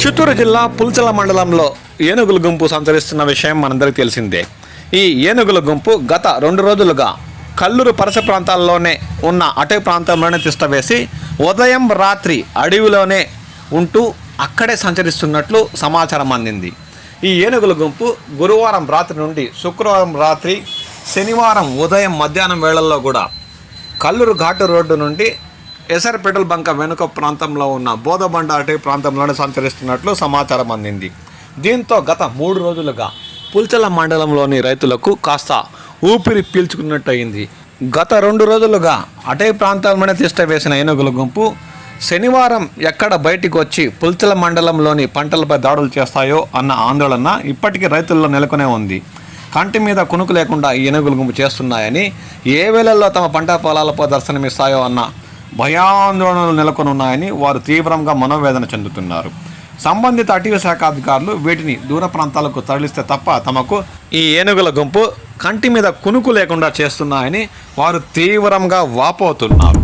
చిత్తూరు జిల్లా పుల్చల మండలంలో ఏనుగుల గుంపు సంచరిస్తున్న విషయం మనందరికీ తెలిసిందే. ఈ ఏనుగుల గుంపు గత రెండు రోజులుగా కల్లూరు పరస ప్రాంతాల్లోనే ఉన్న అటవీ ప్రాంతంలోనే తిష్టవేసి ఉదయం రాత్రి అడవిలోనే ఉంటూ అక్కడే సంచరిస్తున్నట్లు సమాచారం అందింది. ఈ ఏనుగుల గుంపు గురువారం రాత్రి నుండి శుక్రవారం రాత్రి శనివారం ఉదయం మధ్యాహ్నం వేళల్లో కూడా కల్లూరు ఘాటు రోడ్డు నుండి ఎస్ఆర్ పెట్రోల్ బంక వెనుక ప్రాంతంలో ఉన్న బోధబండ అటవీ ప్రాంతంలోనే సంచరిస్తున్నట్లు సమాచారం అందింది. దీంతో గత మూడు రోజులుగా పుల్చల మండలంలోని రైతులకు కాస్త ఊపిరి పీల్చుకున్నట్టయింది. గత రెండు రోజులుగా అటవీ ప్రాంతంలోనే తిష్ట వేసిన ఏనుగుల గుంపు శనివారం ఎక్కడ బయటికి వచ్చి పుల్చల మండలంలోని పంటలపై దాడులు చేస్తాయో అన్న ఆందోళన ఇప్పటికీ రైతుల్లో నెలకొనే ఉంది. కంటి మీద కునుకు లేకుండా ఈ ఏనుగుల గుంపు చేస్తున్నాయని ఏ వేళల్లో తమ పంట పొలాలపై దర్శనమిస్తాయో అన్న భయాందోళనలు నెలకొని ఉన్నాయని వారు తీవ్రంగా మనోవేదన చెందుతున్నారు. సంబంధిత అటవీ శాఖ అధికారులు వీటిని దూర ప్రాంతాలకు తరలిస్తే తప్ప తమకు ఈ ఏనుగుల గుంపు కంటి మీద కునుకు లేకుండా చేస్తున్నాయని వారు తీవ్రంగా వాపోతున్నారు.